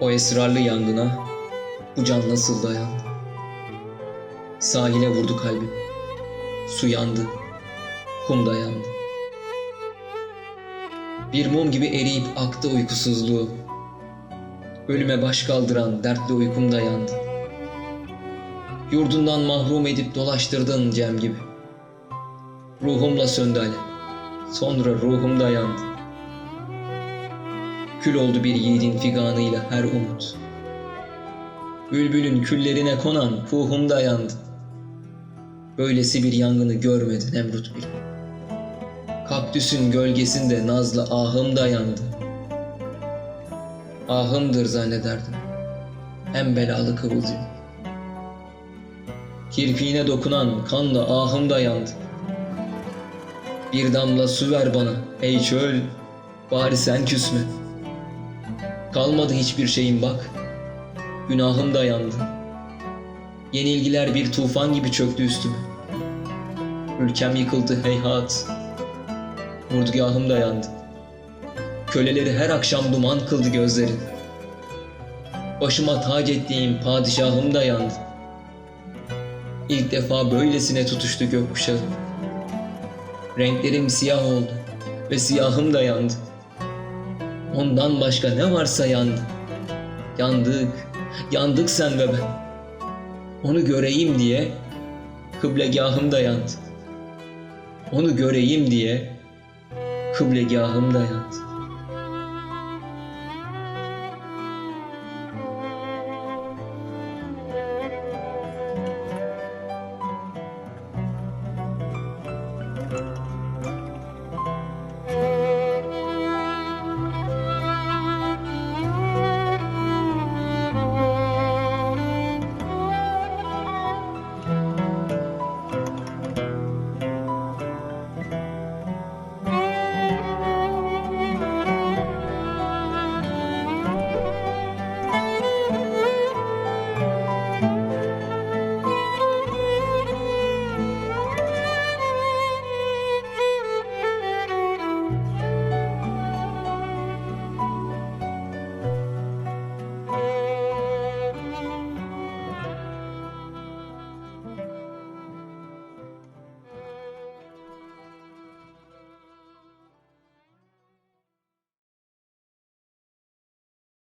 O esrarlı yangına bu can nasıl dayandı? Sahile vurdu kalbim. Su yandı. Kum da yandı. Bir mum gibi eriyip aktı uykusuzluğu. Ölüme baş kaldıran dertli uykum da yandı. Yurdundan mahrum edip dolaştırdın Cem gibi. Ruhumla söndü alev. Sonra ruhum da yandı. Kül oldu bir yiğidin figanıyla her umut. Bülbülün küllerine konan ruhum da yandı. Böylesi bir yangını görmedi Nemrut bile. Kaktüsün gölgesinde nazlı ahım da yandı. Ahımdır zannederdim. Hem belalı kıvılcım. Kirpiğine dokunan ahım da yandı. Bir damla su ver bana ey çöl, bari sen küsme. Kalmadı hiçbir şeyim bak, günahım da yandı. Yenilgiler bir tufan gibi çöktü üstüme. Ülkem yıkıldı heyhat, Murdugahım da yandı. Köleleri her akşam duman kıldı gözlerin. Başıma tac ettiğim padişahım da yandı. İlk defa böylesine tutuştu gökkuşağı. Renklerim siyah oldu ve siyahım da yandı. Ondan başka ne varsa yandı. Yandık, yandık sen ve ben. Onu göreyim diye kıblegahım da yandı. Onu göreyim diye kıblegahım da yandı.